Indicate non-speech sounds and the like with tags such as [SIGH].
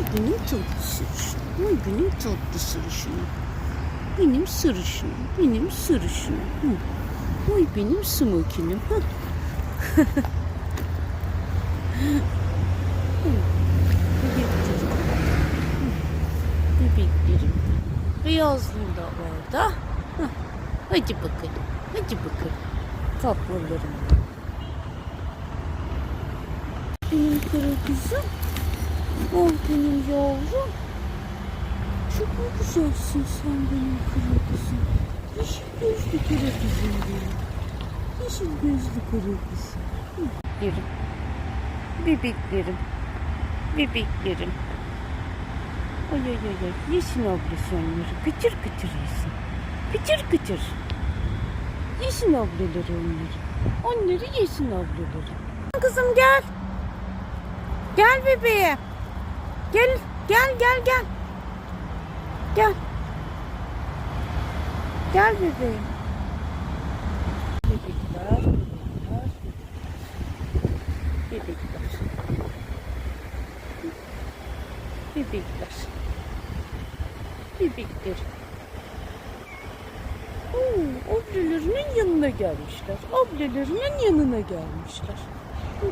Oy benim tatlı sırışım. Oy benim tatlı sırışım. Benim sırışım. Benim sırışım. Hı. Oy benim smokinim. [LAUGHS] Bebeklerim. Bebeklerim. Beyazlığım da orada. Hı. Hadi bakalım. Hadi bakalım. Tatlılarım. Benim kara kızım. Oh benim yavrum. Çok mu güzelsin sen benim kara kızım. Yeşil gözlü kara kızım benim. Yeşil gözlü kara kızım. Hı. Yerim. Bebeklerim. Bebeklerim. Ay ay ay ay. Yesin ablası onları. Kıtır kıtır yesin. Kıtır kıtır. Yesin ablaları onları. Onları yesin ablaları. Kızım gel. Gel bebeğe. Gel, gel, gel, gel. Gel. Gel bebeğim. Bebekler, bebekler, bebekler. Bebekler. Bebekler. Oo, ablalarının yanına gelmişler. Ablalarının yanına gelmişler. Hı.